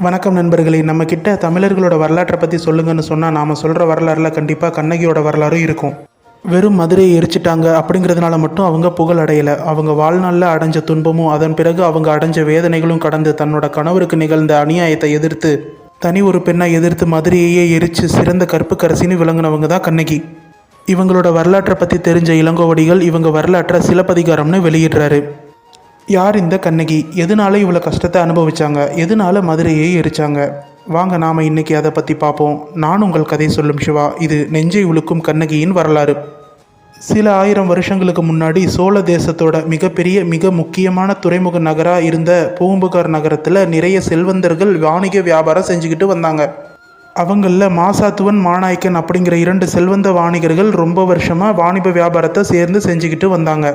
வணக்கம் நண்பர்களே. நம்ம கிட்ட தமிழர்களோட வரலாற்றை பற்றி சொல்லுங்கன்னு சொன்னால் நாம் சொல்கிற வரலாறுல கண்டிப்பாக கண்ணகியோட வரலாறும் இருக்கும். வெறும் மதுரையை எரிச்சிட்டாங்க அப்படிங்கிறதுனால மட்டும் அவங்க புகழ் அடையலை. அவங்க வாழ்நாளில் அடைஞ்ச துன்பமும் அதன் பிறகு அவங்க அடைஞ்ச வேதனைகளும் கடந்து தன்னோட கணவருக்கு நிகழ்ந்த அநியாயத்தை எதிர்த்து தனி ஒரு பெண்ணை எதிர்த்து மதுரையையே எரித்து சிறந்த கற்புக்கரசின்னு விளங்குனவங்க தான் கண்ணகி. இவங்களோட வரலாற்றை பற்றி தெரிஞ்ச இளங்கோவடிகள் இவங்க வரலாற்றை சிலப்பதிகாரம்னு வெளியிடுறாரு. யார் இந்த கண்ணகி? எதனால இவ்வளோ கஷ்டத்தை அனுபவிச்சாங்க? எதனால மதுரையை எரிச்சாங்க? வாங்க நாம் இன்னைக்கு அதை பற்றி பார்ப்போம். நான் உங்கள் கதை சொல்லும் சிவா. இது நெஞ்சை உழுக்கும் கண்ணகியின் வரலாறு. சில ஆயிரம் வருஷங்களுக்கு முன்னாடி சோழ தேசத்தோட மிகப்பெரிய மிக முக்கியமான துறைமுக நகராக இருந்த பூம்புகார் நகரத்தில் நிறைய செல்வந்தர்கள் வாணிக வியாபாரம் செஞ்சுக்கிட்டு வந்தாங்க. அவங்களில் மாசாத்துவன் மாநாய்க்கன் அப்படிங்கிற இரண்டு செல்வந்த வாணிகர்கள் ரொம்ப வருஷமாக வாணிப வியாபாரத்தை சேர்ந்து செஞ்சுக்கிட்டு வந்தாங்க.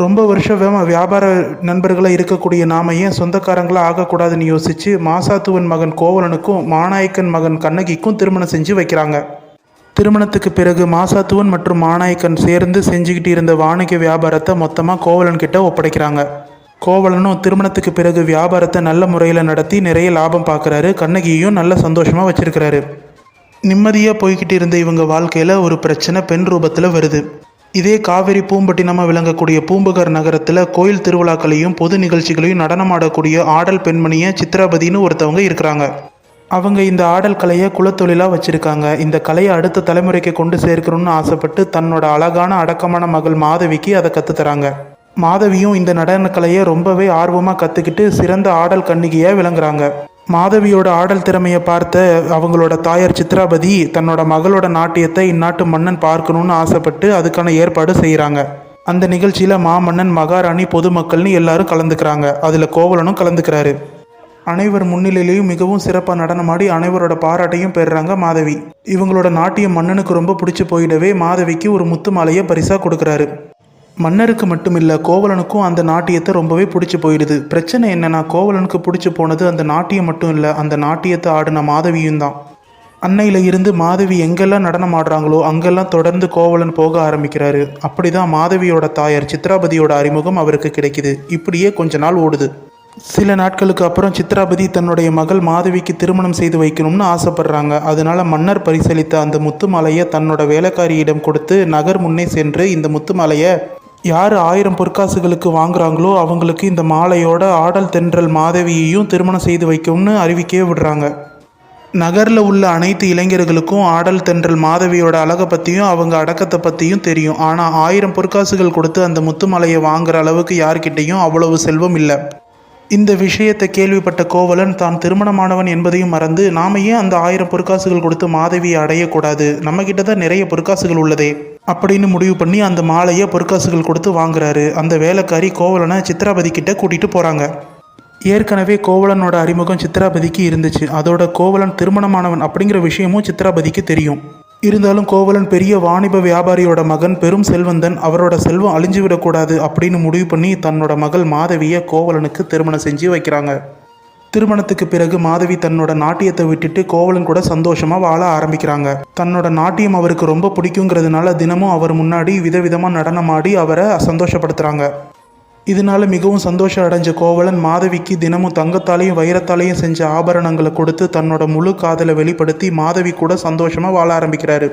ரொம்ப வருஷம் வியாபார நண்பர்களாக இருக்கக்கூடிய நாம ஏன் சொந்தக்காரங்களாக ஆகக்கூடாதுன்னு யோசித்து மாசாத்துவன் மகன் கோவலனுக்கும் மாநாயக்கன் மகன் கண்ணகிக்கும் திருமணம் செஞ்சு வைக்கிறாங்க. திருமணத்துக்கு பிறகு மாசாத்துவன் மற்றும் மாநாயக்கன் சேர்ந்து செஞ்சுக்கிட்டு இருந்த வாணிக வியாபாரத்தை மொத்தமாக கோவலன் கிட்ட ஒப்படைக்கிறாங்க. கோவலனும் திருமணத்துக்கு பிறகு வியாபாரத்தை நல்ல முறையில் நடத்தி நிறைய லாபம் பார்க்குறாரு கண்ணகியையும் நல்ல சந்தோஷமாக வச்சிருக்கிறாரு. நிம்மதியாக போய்கிட்டு இருந்த இவங்க வாழ்க்கையில் ஒரு பிரச்சனை பெண் ரூபத்தில் வருது. இதே காவிரி பூம்பட்டினமாக விளங்கக்கூடிய பூம்புகர் நகரத்தில் கோயில் திருவிழாக்களையும் பொது நிகழ்ச்சிகளையும் நடனமாடக்கூடிய ஆடல் பெண்மணியை சித்ராபதினு ஒருத்தவங்க இருக்கிறாங்க. அவங்க இந்த ஆடல் கலையை குலத்தொழிலாக வச்சுருக்காங்க. இந்த கலையை அடுத்த தலைமுறைக்கு கொண்டு சேர்க்கணும்னு ஆசைப்பட்டு தன்னோட அழகான அடக்கமான மகள் மாதவிக்கு அதை கற்றுத்தராங்க மாதவியும் இந்த நடனக்கலையை ரொம்பவே ஆர்வமாக கற்றுக்கிட்டு சிறந்த ஆடல் கன்னிகையாக விளங்குறாங்க. மாதவியோட ஆடல் திறமையை பார்த்த அவங்களோட தாயார் சித்ராபதி தன்னோட மகளோட நாட்டியத்தை இந்நாட்டு மன்னன் பார்க்கணும்னு ஆசைப்பட்டு அதுக்கான ஏற்பாடு செய்கிறாங்க அந்த நிகழ்ச்சியில் மாமன்னன் மகாராணி பொதுமக்கள்னு எல்லாரும் கலந்துக்கிறாங்க. அதில் கோவலனும் கலந்துக்கிறாரு. அனைவர் முன்னிலையிலையும் மிகவும் சிறப்பாக நடனமாடி அனைவரோட பாராட்டையும் பெறுறாங்க மாதவி. இவங்களோட நாட்டியம் மன்னனுக்கு ரொம்ப பிடிச்சி போயிடவே மாதவிக்கு ஒரு முத்து மாலையை பரிசாக கொடுக்குறாரு. மன்னருக்கு மட்டுமில்ல கோவலனுக்கும் அந்த நாட்டியத்தை ரொம்பவே பிடிச்சி போயிடுது. பிரச்சனை என்னன்னா கோவலனுக்கு பிடிச்சி போனது அந்த நாட்டியம் மட்டும் இல்லை அந்த நாட்டியத்தை ஆடின மாதவியும் தான். அன்னையில் இருந்து மாதவி எங்கெல்லாம் நடனம் ஆடுறாங்களோ அங்கெல்லாம் தொடர்ந்து கோவலன் போக ஆரம்பிக்கிறாரு. அப்படிதான் மாதவியோட தாயார் சித்ராபதியோட அறிமுகம் அவருக்கு கிடைக்குது. இப்படியே கொஞ்ச நாள் ஓடுது. சில நாட்களுக்கு அப்புறம் சித்ராபதி தன்னுடைய மகள் மாதவிக்கு திருமணம் செய்து வைக்கணும்னு ஆசைப்படுறாங்க. அதனால மன்னர் பரிசளித்த அந்த முத்துமலையை தன்னோட வேலைக்காரியிடம் கொடுத்து நகர் முன்னே சென்று இந்த முத்துமலையை யார் ஆயிரம் பொற்காசுகளுக்கு வாங்குறாங்களோ அவங்களுக்கு இந்த மாலையோட ஆடல் தென்றல் மாதவியையும் திருமணம் செய்து வைக்கும்னு அறிவிக்கவே விடுறாங்க. நகரில் உள்ள அனைத்து இளைஞர்களுக்கும் ஆடல் தென்றல் மாதவியோட அழகை பற்றியும் அவங்க அடக்கத்தை பற்றியும் தெரியும். ஆனால் ஆயிரம் பொற்காசுகள் கொடுத்து அந்த முத்துமலையை வாங்குற அளவுக்கு யார்கிட்டேயும் அவ்வளவு செல்வம் இல்லை. இந்த விஷயத்தை கேள்விப்பட்ட கோவலன் தான் திருமணமானவன் என்பதையும் மறந்து நாம ஏன் அந்த ஆயிரம் பொற்காசுகள் கொடுத்து மாதவியை அடையக்கூடாது? நம்ம கிட்ட தான் நிறைய பொற்காசுகள் உள்ளதே. அப்படின்னு முடிவு பண்ணி அந்த மாலையை பொற்காசுகள் கொடுத்து வாங்குறாரு. அந்த வேலைக்காரி கோவலனை சித்ராபதி கிட்ட கூட்டிட்டு போறாங்க. ஏற்கனவே கோவலனோட அறிமுகம் சித்ராபதிக்கு இருந்துச்சு. அதோட கோவலன் திருமணமானவன் அப்படிங்கிற விஷயமும் சித்ராபதிக்கு தெரியும். இருந்தாலும் கோவலன் பெரிய வாணிப வியாபாரியோட மகன் பெரும் செல்வந்தன் அவரோட செல்வம் அழிஞ்சு விடக்கூடாது அப்படின்னு முடிவு பண்ணி தன்னோட மகள் மாதவியை கோவலனுக்கு திருமணம் செஞ்சு வைக்கிறாங்க. திருமணத்துக்கு பிறகு மாதவி தன்னோட நாட்டியத்தை விட்டுட்டு கோவலன் கூட சந்தோஷமா வாழ ஆரம்பிக்கிறாங்க. தன்னோட நாட்டியம் அவருக்கு ரொம்ப பிடிக்குங்கிறதுனால தினமும் அவர் முன்னாடி விதவிதமாக நடனமாடி அவரை சந்தோஷப்படுத்துறாங்க. இதனால மிகவும் சந்தோஷம் அடைஞ்ச கோவலன் மாதவிக்கு தினமும் தங்கத்தாலையும் வைரத்தாலையும் செஞ்ச ஆபரணங்களை கொடுத்து தன்னோட முழு காதலை வெளிப்படுத்தி மாதவி கூட சந்தோஷமா வாழ ஆரம்பிக்கிறாரு.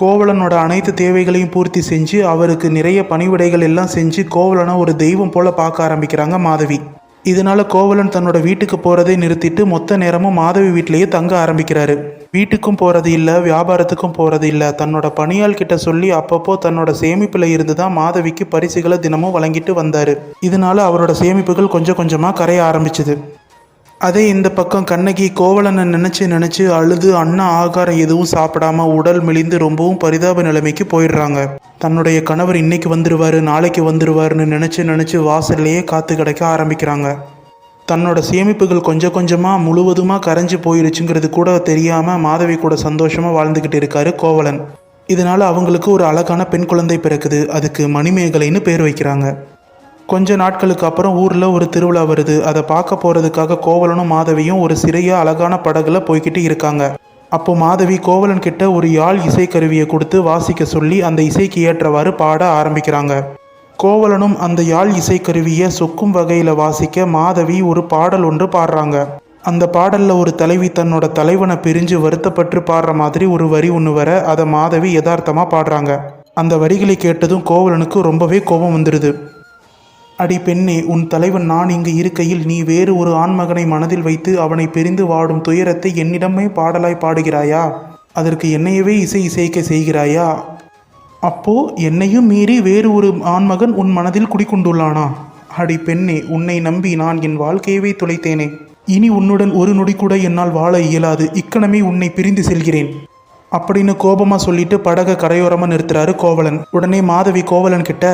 கோவலனோட அனைத்து தேவைகளையும் பூர்த்தி செஞ்சு அவருக்கு நிறைய பணிவிடைகள் எல்லாம் செஞ்சு கோவலனை ஒரு தெய்வம் போல பார்க்க ஆரம்பிக்கிறாங்க மாதவி. இதனால கோவலன் தன்னோட வீட்டுக்கு போறதை நிறுத்திட்டு மொத்த நேரமும் மாதவி வீட்டிலேயே தங்க ஆரம்பிக்கிறாரு. வீட்டுக்கும் போகிறது இல்லை வியாபாரத்துக்கும் போகிறது இல்லை. தன்னோட பணியாள் கிட்ட சொல்லி அப்பப்போ தன்னோட சேமிப்பில் இருந்து தான் மாதவிக்கு பரிசுகளை தினமும் வழங்கிட்டு வந்தார். இதனால அவரோட சேமிப்புகள் கொஞ்சம் கொஞ்சமாக கரைய ஆரம்பிச்சது. அதே இந்த பக்கம் கண்ணகி கோவலனை நினச்சி நினச்சி அழுது அண்ணா ஆகாரம் எதுவும் சாப்பிடாம உடல் மெலிந்து ரொம்பவும் பரிதாப நிலைமைக்கு போயிடுறாங்க. தன்னுடைய கணவர் இன்னைக்கு வந்துடுவார் நாளைக்கு வந்துடுவார்னு நினச்சி நினச்சி வாசல்லையே காத்து கிடக்க ஆரம்பிக்கிறாங்க. தன்னோட சேமிப்புகள் கொஞ்சம் கொஞ்சமாக முழுவதுமாக கரைஞ்சு போயிருச்சுங்கிறது கூட தெரியாமல் மாதவி கூட சந்தோஷமாக வாழ்ந்துக்கிட்டு இருக்காரு கோவலன். இதனால் அவங்களுக்கு ஒரு அழகான பெண் குழந்தை பிறக்குது. அதுக்கு மணிமேகலைன்னு பேர் வைக்கிறாங்க. கொஞ்ச நாட்களுக்கு அப்புறம் ஊரில் ஒரு திருவிழா வருது. அதை பார்க்க போகிறதுக்காக கோவலனும் மாதவியும் ஒரு சிறிய அழகான படகுல போய்கிட்டு இருக்காங்க. அப்போ மாதவி கோவலன் கிட்ட ஒரு யாழ் இசைக்கருவியை கொடுத்து வாசிக்க சொல்லி அந்த இசைக்கு ஏற்றவாறு பாட ஆரம்பிக்கிறாங்க. கோவலனும் அந்த யாழ் இசைக்கருவியை சொக்கும் வகையில் வாசிக்க மாதவி ஒரு பாடல் ஒன்று பாடுறாங்க. அந்த பாடலில் ஒரு தலைவி தன்னோட தலைவனை பிரிஞ்சு வருத்தப்பட்டு பாடுற மாதிரி ஒரு வரி ஒன்று வர அதை மாதவி யதார்த்தமாக பாடுறாங்க. அந்த வரிகளை கேட்டதும் கோவலனுக்கு ரொம்பவே கோபம் வந்துடுது அடி பெண்ணே உன் தலைவன் நான் இங்கு இருக்கையில் நீ வேறு ஒரு ஆண்மகனை மனதில் வைத்து அவனை பிரிந்து வாடும் துயரத்தை என்னிடமே பாடலாய் பாடுகிறாயா? அதற்கு என்னையவே இசை இசைக்க செய்கிறாயா? அப்போ என்னையும் மீறி வேறு ஒரு ஆண்மகன் உன் மனதில் குடிக்கொண்டுள்ளானா அடி பெண்ணே உன்னை நம்பி நான் என் வாழ்க்கையவே தொலைத்தேனே. இனி உன்னுடன் ஒரு நொடி கூட என்னால் வாழ இயலாது. இக்கணமே உன்னை பிரிந்து செல்கிறேன். அப்படின்னு கோபமாக சொல்லிட்டு படக கரையோரமாக நிறுத்துறாரு கோவலன். உடனே மாதவி கோவலன் கிட்ட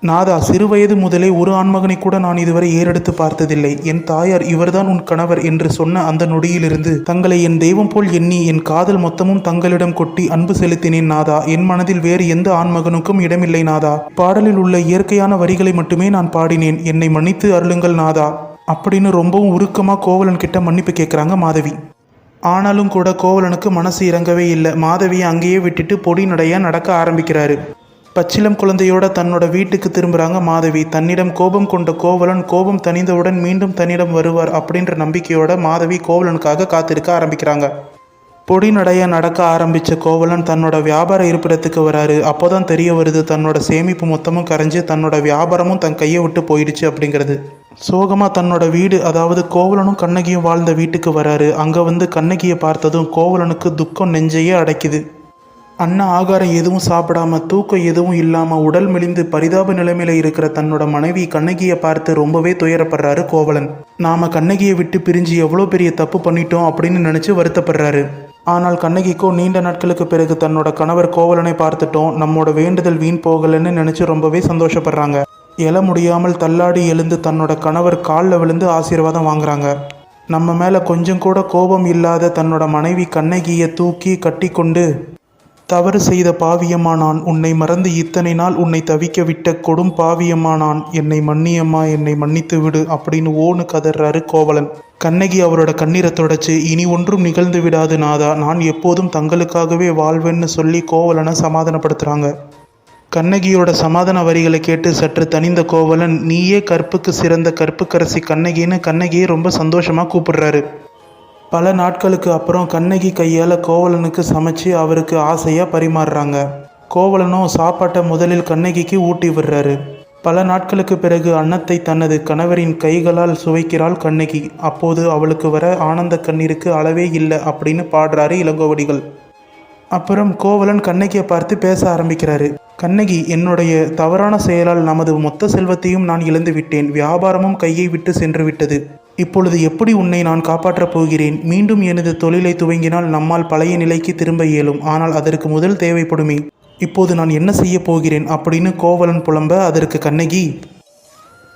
நாதா சிறுவயது முதலே ஒரு ஆண்மகனை கூட நான் இதுவரை ஏறெடுத்து பார்த்ததில்லை. என் தாயார் இவர்தான் உன் கணவர் என்று சொன்ன அந்த நொடியிலிருந்து தங்களை என் தெய்வம் போல் எண்ணி என் காதல் மொத்தமும் தங்களிடம் கொட்டி அன்பு செலுத்தினேன் நாதா. என் மனதில் வேறு எந்த ஆண்மகனுக்கும் இடமில்லை நாதா. பாடலில் உள்ள இயற்கையான வரிகளை மட்டுமே நான் பாடினேன். என்னை மன்னித்து அருளுங்கள் நாதா. அப்படின்னு ரொம்பவும் உருக்கமாக கோவலன் கிட்ட மன்னிப்பு கேட்குறாங்க மாதவி. ஆனாலும் கூட கோவலனுக்கு மனசு இறங்கவே இல்லை. மாதவியை அங்கேயே விட்டுட்டு பொடி நடைய நடக்க ஆரம்பிக்கிறாரு. பச்சிலம் குழந்தையோட தன்னோட வீட்டுக்கு திரும்புகிறாங்க மாதவி. தன்னிடம் கோபம் கொண்ட கோவலன் கோபம் தணிந்தவுடன் மீண்டும் தன்னிடம் வருவார் அப்படின்ற நம்பிக்கையோட மாதவி கோவலனுக்காக காத்திருக்க ஆரம்பிக்கிறாங்க. பொடிநடைய நடக்க ஆரம்பித்த கோவலன் தன்னோட வியாபார இருப்பிடத்துக்கு வராரு. அப்போதான் தெரிய வருது தன்னோட சேமிப்பு மொத்தமும் கரைஞ்சு தன்னோட வியாபாரமும் தன் கையை விட்டு போயிடுச்சு அப்படிங்கிறது. சோகமாக தன்னோட வீடு அதாவது கோவலனும் கண்ணகியும் வாழ்ந்த வீட்டுக்கு வராரு. அங்கே வந்து கண்ணகியை பார்த்ததும் கோவலனுக்கு துக்கம் நெஞ்சையே அடைக்குது. அன்ன ஆகாரம் எதுவும் சாப்பிடாம தூக்கம் எதுவும் இல்லாமல் உடல் மெலிந்து பரிதாப நிலைமையில இருக்கிற தன்னோட மனைவி கண்ணகியை பார்த்து ரொம்பவே துயரப்படுறாரு கோவலன். நாம கண்ணகியை விட்டு பிரிஞ்சு எவ்வளோ பெரிய தப்பு பண்ணிட்டோம் அப்படின்னு நினச்சி வருத்தப்படுறாரு. ஆனால் கண்ணகிக்கோ நீண்ட நாட்களுக்கு பிறகு தன்னோட கணவர் கோவலனை பார்த்துட்டோம். நம்மோட வேண்டுதல் வீண் போகலைன்னு நினைச்சு ரொம்பவே சந்தோஷப்படுறாங்க. எழ முடியாமல் தள்ளாடி எழுந்து தன்னோட கணவர் காலில் விழுந்து ஆசீர்வாதம் வாங்குறாங்க. நம்ம மேலே கொஞ்சம் கூட கோபம் இல்லாத தன்னோட மனைவி கண்ணகியை தூக்கி கட்டி கொண்டு தவறு செய்த பாவியம்மா நான் உன்னை மறந்து இத்தனை நாள் உன்னை தவிக்க விட்ட கொடும் பாவியம்மா நான் என்னை மன்னியம்மா என்னை மன்னித்து விடு அப்படின்னு ஓனு கதறாரு கோவலன். கண்ணகி அவரோட கண்ணீரை தொடச்சு இனி ஒன்றும் நிகழ்ந்து விடாது நாதா நான் எப்போதும் தங்களுக்காகவே வாழ்வேன்னு சொல்லி கோவலனை சமாதானப்படுத்துகிறாங்க கண்ணகியோட சமாதான வரிகளை கேட்டு சற்று தனிந்த கோவலன் நீயே கற்புக்கு சிறந்த கற்புக்கரசி கண்ணகின்னு கண்ணகியை ரொம்ப சந்தோஷமாக கூப்பிடுறாரு. பல நாட்களுக்கு அப்புறம் கண்ணகி கையால் கோவலனுக்கு சமைச்சு அவருக்கு ஆசையாக பரிமாறுறாங்க. கோவலனும் சாப்பாட்டை முதலில் கண்ணகிக்கு ஊட்டி விடுறாரு. பல நாட்களுக்கு பிறகு அன்னத்தை தனது கணவரின் கைகளால் சுவைக்கிறாள் கண்ணகி. அப்போது அவளுக்கு வர ஆனந்த கண்ணீருக்கு அளவே இல்லை அப்படின்னு பாடுறாரு இளங்கோவடிகள். அப்புறம் கோவலன் கண்ணகியை பார்த்து பேச ஆரம்பிக்கிறாரு. கண்ணகி என்னுடைய தவறான செயலால் நமது மொத்த செல்வத்தையும் நான் இழந்து விட்டேன். வியாபாரமும் கையை விட்டு சென்று விட்டது. இப்பொழுது எப்படி உன்னை நான் காப்பாற்றப் போகிறேன்? மீண்டும் எனது தொழிலை துவங்கினால் நம்மால் பழைய நிலைக்கு திரும்ப இயலும். ஆனால் அதற்கு முதல் தேவைப்படுமே. இப்போது நான் என்ன செய்ய போகிறேன்? அப்படின்னு கோவலன் புலம்ப அதற்கு கண்ணகி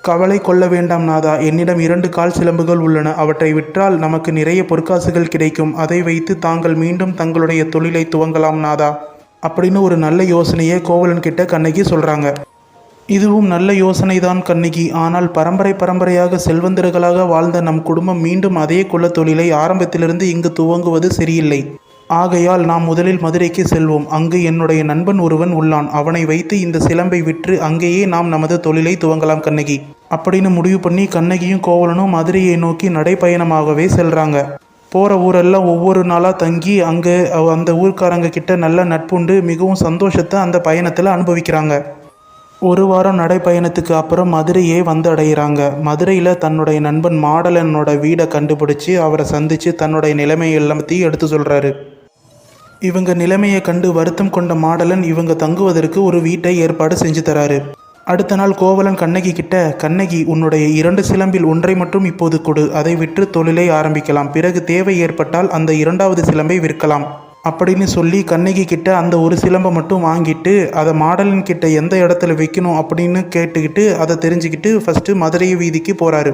கவலை கொள்ள வேண்டாம் நாதா. என்னிடம் இரண்டு கால் சிலம்புகள் உள்ளன. அவற்றை விற்றால் நமக்கு நிறைய பொற்காசுகள் கிடைக்கும். அதை வைத்து தாங்கள் மீண்டும் தங்களுடைய தொழிலை துவங்கலாம் நாதா. அப்படின்னு ஒரு நல்ல யோசனையை கோவலன் கிட்ட கண்ணகி சொல்கிறாங்க இதுவும் நல்ல யோசனைதான் கண்ணகி. ஆனால் பரம்பரை பரம்பரையாக செல்வந்தர்களாக வாழ்ந்த நம் குடும்பம் மீண்டும் அதே குலத் தொழிலை ஆரம்பத்திலிருந்து இங்கு துவங்குவது சரியில்லை. ஆகையால் நாம் முதலில் மதுரைக்கு செல்வோம். அங்கு என்னுடைய நண்பன் ஒருவன் உள்ளான். அவனை வைத்து இந்த சிலம்பை விற்று அங்கேயே நாம் நமது தொழிலை துவங்கலாம் கண்ணகி. அப்படின்னு முடிவு பண்ணி கண்ணகியும் கோவலனும் மதுரையை நோக்கி நடைப்பயணமாகவே செல்றாங்க. போகிற ஊரெல்லாம் ஒவ்வொரு நாளாக தங்கி அங்கே அந்த ஊர்க்காரங்க கிட்ட நல்ல நட்புண்டு மிகவும் சந்தோஷத்தை அந்த பயணத்தில் அனுபவிக்கிறாங்க. ஒரு வாரம் நடைப்பயணத்துக்கு அப்புறம் மதுரையே வந்து அடைகிறாங்க மதுரையில் தன்னுடைய நண்பன் மாடலனோட வீடை கண்டுபிடிச்சி அவரை சந்தித்து தன்னுடைய நிலைமை எல்லாத்தையும் எடுத்து சொல்கிறாரு இவங்க நிலைமையை கண்டு வருத்தம் கொண்ட மாடலன் இவங்க தங்குவதற்கு ஒரு வீட்டை ஏற்பாடு செஞ்சு தராரு. அடுத்த நாள் கோவலன் கண்ணகி கிட்ட கண்ணகி உன்னுடைய இரண்டு சிலம்பில் ஒன்றை மட்டும் இப்போது கொடு. அதை விற்று தொழிலை ஆரம்பிக்கலாம். பிறகு தேவை ஏற்பட்டால் அந்த இரண்டாவது சிலம்பை விற்கலாம். அப்படின்னு சொல்லி கண்ணகி கிட்ட அந்த ஒரு சிலம்பை மட்டும் வாங்கிட்டு அதை மாடலன் கிட்ட எந்த இடத்துல வைக்கணும் அப்படின்னு கேட்டுக்கிட்டு அதை தெரிஞ்சுக்கிட்டு ஃபஸ்ட்டு மதுரை வீதிக்கு போகிறாரு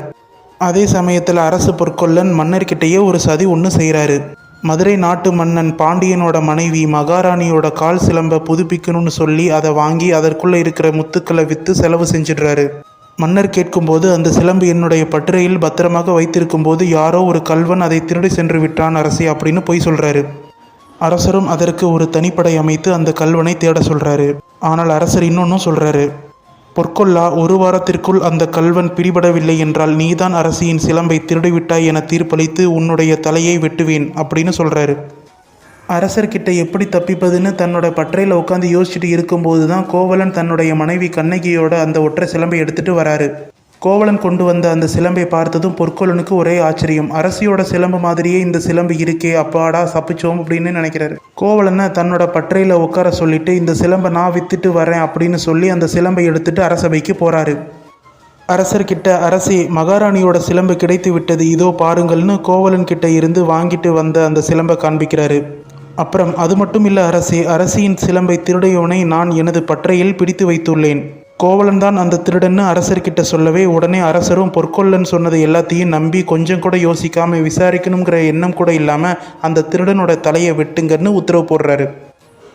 அதே சமயத்தில் அரசு பொற்கொல்லன் மன்னர்கிட்டயே ஒரு சதி ஒன்று செய்கிறாரு மதுரை நாட்டு மன்னன் பாண்டியனோட மனைவி மகாராணியோட கால் சிலம்பை புதுப்பிக்கணும்னு சொல்லி அதை வாங்கி அதற்குள்ளே இருக்கிற முத்துக்களை விற்று செலவு செஞ்சிடுறாரு. மன்னர் கேட்கும்போது அந்த சிலம்பு என்னுடைய பட்டறையில் பத்திரமாக வைத்திருக்கும்போது யாரோ ஒரு கல்வன் அதை திருடி சென்று விட்டான் அரசி அப்படின்னு பொய் சொல்கிறாரு அரசரும் அதற்கு ஒரு தனிப்படை அமைத்து அந்த கல்வனை தேட சொல்கிறாரு ஆனால் அரசர் இன்னொன்னும் சொல்கிறாரு பொற்கொல்லா ஒரு வாரத்திற்குள் அந்த கல்வன் பிடிபடவில்லை என்றால் நீதான் அரசியின் சிலம்பை திருடிவிட்டாய் என தீர்ப்பளித்து உன்னுடைய தலையை வெட்டுவேன் அப்படின்னு சொல்கிறாரு அரசர்கிட்ட எப்படி தப்பிப்பதுன்னு தன்னோட பற்றையில் உட்காந்து யோசிச்சுட்டு இருக்கும்போது தான் கோவலன் தன்னுடைய மனைவி கண்ணகியோட அந்த ஒற்றை சிலம்பை எடுத்துட்டு வராரு. கோவலன் கொண்டு வந்த அந்த சிலம்பை பார்த்ததும் பொற்கொலனுக்கு ஒரே ஆச்சரியம். அரசியோட சிலம்பு மாதிரியே இந்த சிலம்பு இருக்கே அப்பாடா சப்பிச்சோம் அப்படின்னு நினைக்கிறாரு. கோவலனை தன்னோட பற்றையில் உட்கார சொல்லிட்டு இந்த சிலம்பை நான் வித்துட்டு வரேன் அப்படின்னு சொல்லி அந்த சிலம்பை எடுத்துட்டு அரசபைக்கு போறாரு. அரசர்கிட்ட அரசி மகாராணியோட சிலம்பு கிடைத்து விட்டது இதோ பாருங்கள்னு கோவலன் கிட்ட இருந்து வாங்கிட்டு வந்த அந்த சிலம்பை காண்பிக்கிறாரு. அப்புறம் அது மட்டும் இல்லை அரசி அரசியின் சிலம்பை திருடையவனை நான் எனது பற்றையில் பிடித்து வைத்துள்ளேன். கோவலன் தான் அந்த திருடன்னு அரசர்கிட்ட சொல்லவே உடனே அரசரும் பொற்கொல்லன் சொன்னது எல்லாத்தையும் நம்பி கொஞ்சம் கூட யோசிக்காம விசாரிக்கணுங்கிற எண்ணம் கூட இல்லாமல் அந்த திருடனோட தலையை வெட்டுங்கன்னு உத்தரவு போடுறாரு.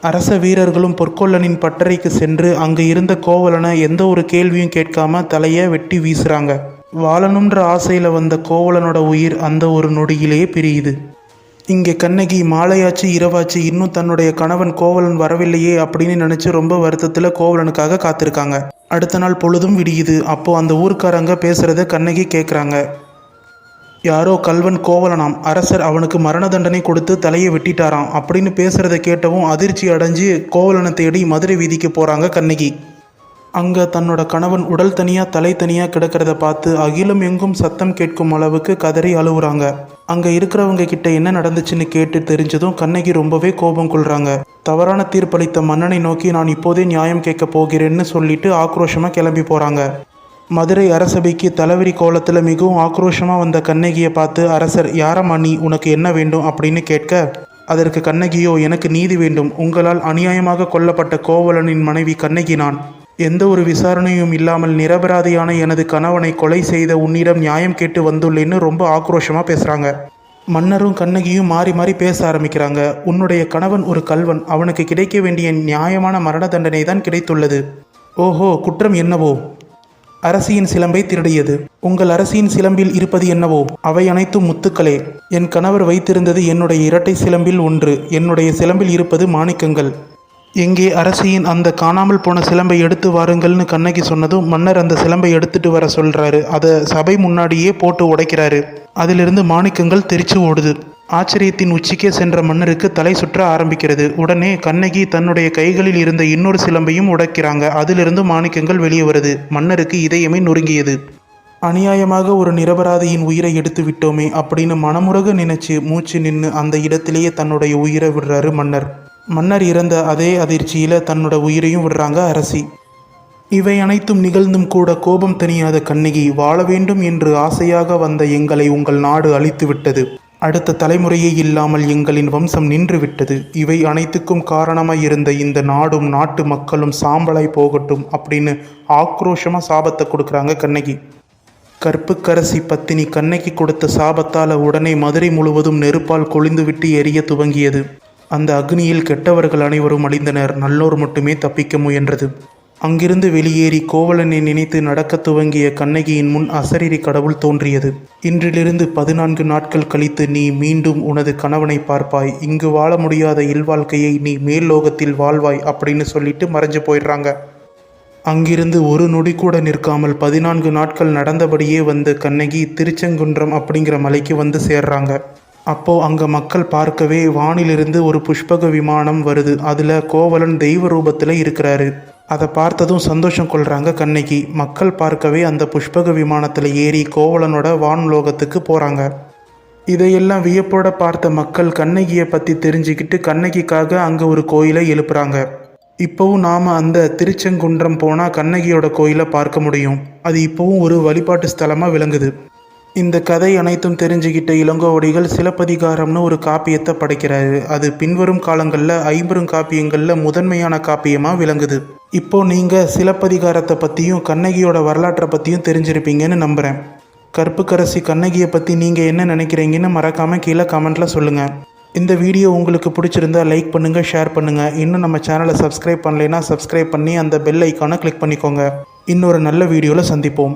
அரச வீரர்களும் பொற்கொல்லனின் பட்டறைக்கு சென்று அங்கு இருந்த கோவலனை எந்த ஒரு கேள்வியும் கேட்காம தலையை வெட்டி வீசுறாங்க. வாழணுன்ற ஆசையில் வந்த கோவலனோட உயிர் அந்த ஒரு நொடியிலேயே பிரியுது. இங்கே கண்ணகி மாலையாச்சு இரவாச்சு இன்னும் தன்னுடைய கணவன் கோவலன் வரவில்லையே அப்படின்னு நினச்சி ரொம்ப வருத்தத்தில் கோவலனுக்காக காத்திருக்காங்க. அடுத்த நாள் பொழுதும் விடியுது. அப்போ அந்த ஊர்க்காரங்க பேசுகிறத கண்ணகி கேட்குறாங்க யாரோ கல்வன் கோவலனாம். அரசர் அவனுக்கு மரண தண்டனை கொடுத்து தலையை வெட்டிட்டாராம். அப்படின்னு பேசுகிறத கேட்டவும் அதிர்ச்சி அடைஞ்சு கோவலனை தேடி மதுரை வீதிக்கு போகிறாங்க கண்ணகி. அங்கே தன்னோட கணவன் உடல் தனியாக தலை தனியாக கிடக்கிறத பார்த்து அகிலம் எங்கும் சத்தம் கேட்கும் அளவுக்கு கதறி அழுவுறாங்க. அங்கே இருக்கிறவங்க கிட்ட என்ன நடந்துச்சுன்னு கேட்டு தெரிஞ்சதும் கண்ணகி ரொம்பவே கோபம் கொள்றாங்க. தவறான தீர்ப்பளித்த மன்னனை நோக்கி நான் இப்போதே நியாயம் கேட்க போகிறேன்னு சொல்லிட்டு ஆக்ரோஷமாக கிளம்பி போகிறாங்க மதுரை அரசபைக்கு தலைவரி கோலத்தில் மிகவும் ஆக்ரோஷமாக வந்த கண்ணகியை பார்த்து அரசர் யாரம்மா நீ? உனக்கு என்ன வேண்டும்? அப்படின்னு கேட்க அதற்கு கண்ணகியோ எனக்கு நீதி வேண்டும். உங்களால் அநியாயமாக கொல்லப்பட்ட கோவலனின் மனைவி கண்ணகி நான். எந்த ஒரு விசாரணையும் இல்லாமல் நிரபராதியான எனது கணவனை கொலை செய்த உன்னிடம் நியாயம் கேட்டு வந்துள்ளேன்னு ரொம்ப ஆக்ரோஷமாக பேசுகிறாங்க மன்னரும் கண்ணகியும் மாறி மாறி பேச ஆரம்பிக்கிறாங்க. உன்னுடைய கணவன் ஒரு கல்வன் அவனுக்கு கிடைக்க வேண்டிய நியாயமான மரண தண்டனை தான் கிடைத்துள்ளது. ஓஹோ குற்றம் என்னவோ? அரசியின் சிலம்பை திருடியது. உங்கள் அரசியின் சிலம்பில் இருப்பது என்னவோ? அவை அனைத்தும் முத்துக்களே. என் கணவர் வைத்திருந்தது என்னுடைய இரட்டை சிலம்பில் ஒன்று. என்னுடைய சிலம்பில் இருப்பது மாணிக்கங்கள். எங்கே அரசியின் அந்த காணாமல் போன சிலம்பை எடுத்து வாருங்கள்னு கண்ணகி சொன்னதும் மன்னர் அந்த சிலம்பை எடுத்துட்டு வர சொல்றாரு. அதை சபை முன்னாடியே போட்டு உடைக்கிறாரு. அதிலிருந்து மாணிக்கங்கள் தெரிச்சு ஓடுது. ஆச்சரியத்தின் உச்சிக்கே சென்ற மன்னருக்கு தலை சுற்ற ஆரம்பிக்கிறது. உடனே கண்ணகி தன்னுடைய கைகளில் இருந்த இன்னொரு சிலம்பையும் உடைக்கிறாங்க. அதிலிருந்து மாணிக்கங்கள் வெளியே வருது. மன்னருக்கு இதயமே நொறுங்கியது. அநியாயமாக ஒரு நிரபராதியின் உயிரை எடுத்து விட்டோமே அப்படின்னு மனமுருக நினைச்சு மூச்சு நின்று அந்த இடத்திலேயே தன்னுடைய உயிரை விடுறாரு மன்னர். மன்னர் இறந்த அதே அதிர்ச்சியில் தன்னோட உயிரையும் விடுறாங்க அரசி. இவை அனைத்தும் நிகழ்ந்தும் கூட கோபம் தணியாத கண்ணகி வாழ வேண்டும் என்று ஆசையாக வந்த எங்களை உங்கள் நாடு அழித்துவிட்டது. அடுத்த தலைமுறையே இல்லாமல் எங்களின் வம்சம் நின்றுவிட்டது. இவை அனைத்துக்கும் காரணமாய் இருந்த இந்த நாடும் நாட்டு மக்களும் சாம்பலாய் போகட்டும் அப்படின்னு ஆக்ரோஷமாக சாபத்தை கொடுக்குறாங்க கண்ணகி. கற்புக்கரசி பத்தினி கண்ணகி கொடுத்த சாபத்தால் உடனே மதுரை முழுவதும் நெருப்பால் கொழிந்துவிட்டு எரிய துவங்கியது. அந்த அக்னியில் கெட்டவர்கள் அனைவரும் அழிந்தனர். நல்லோர் மட்டுமே தப்பிக்க முயன்றது. அங்கிருந்து வெளியேறி கோவலனை நினைத்து நடக்கத் துவங்கிய கண்ணகியின் முன் அசரீரி கடவுள் தோன்றியது. இன்றிலிருந்து பதினான்கு நாட்கள் கழித்து நீ மீண்டும் உனது கணவனை பார்ப்பாய். இங்கு வாழ முடியாத இல்வாழ்க்கையை நீ மேல் லோகத்தில் வாழ்வாய் அப்படின்னு சொல்லிட்டு மறைஞ்சு போயிடுறாங்க. அங்கிருந்து ஒரு நொடி கூட நிற்காமல் பதினான்கு நாட்கள் நடந்தபடியே வந்த கண்ணகி திருச்செங்குன்றம் அப்படிங்கிற மலைக்கு வந்து சேர்றாங்க. அப்போ அங்க மக்கள் பார்க்கவே வானிலிருந்து ஒரு புஷ்பக விமானம் வருது. அதுல கோவலன் தெய்வ ரூபத்துல இருக்கிறாரு. அதை பார்த்ததும் சந்தோஷம் கொள்றாங்க கண்ணகி. மக்கள் பார்க்கவே அந்த புஷ்பக விமானத்தில் ஏறி கோவலனோட வான்லோகத்துக்கு போறாங்க. இதையெல்லாம் வியப்போட பார்த்த மக்கள் கண்ணகியை பற்றி தெரிஞ்சுக்கிட்டு கண்ணகிக்காக அங்கே ஒரு கோயிலை எழுப்புறாங்க. இப்போவும் நாம் அந்த திருச்செங்குன்றம் போனால் கண்ணகியோட கோயிலை பார்க்க முடியும். அது இப்போவும் ஒரு வழிபாட்டு ஸ்தலமாக விளங்குது. இந்த கதை அனைத்தும் தெரிஞ்சுக்கிட்ட இளங்கோவடிகள் சிலப்பதிகாரம்னு ஒரு காப்பியத்தை படைக்கிறாரு. அது பின்வரும் காலங்களில் ஐம்பெரும் காப்பியங்களில் முதன்மையான காப்பியமாக விளங்குது. இப்போ நீங்கள் சிலப்பதிகாரத்தை பற்றியும் கண்ணகியோட வரலாற்றை பற்றியும் தெரிஞ்சிருப்பீங்கன்னு நம்புகிறேன் கற்புக்கரசி கண்ணகியை பற்றி நீங்கள் என்ன நினைக்கிறீங்கன்னு மறக்காமல் கீழே கமெண்ட்டில் சொல்லுங்கள் இந்த வீடியோ உங்களுக்கு பிடிச்சிருந்தா லைக் பண்ணுங்கள் ஷேர் பண்ணுங்கள் இன்னும் நம்ம சேனலை சப்ஸ்கிரைப் பண்ணலைன்னா சப்ஸ்கிரைப் பண்ணி அந்த பெல் ஐக்கானை கிளிக் பண்ணிக்கோங்க. இன்னொரு நல்ல வீடியோவில் சந்திப்போம்.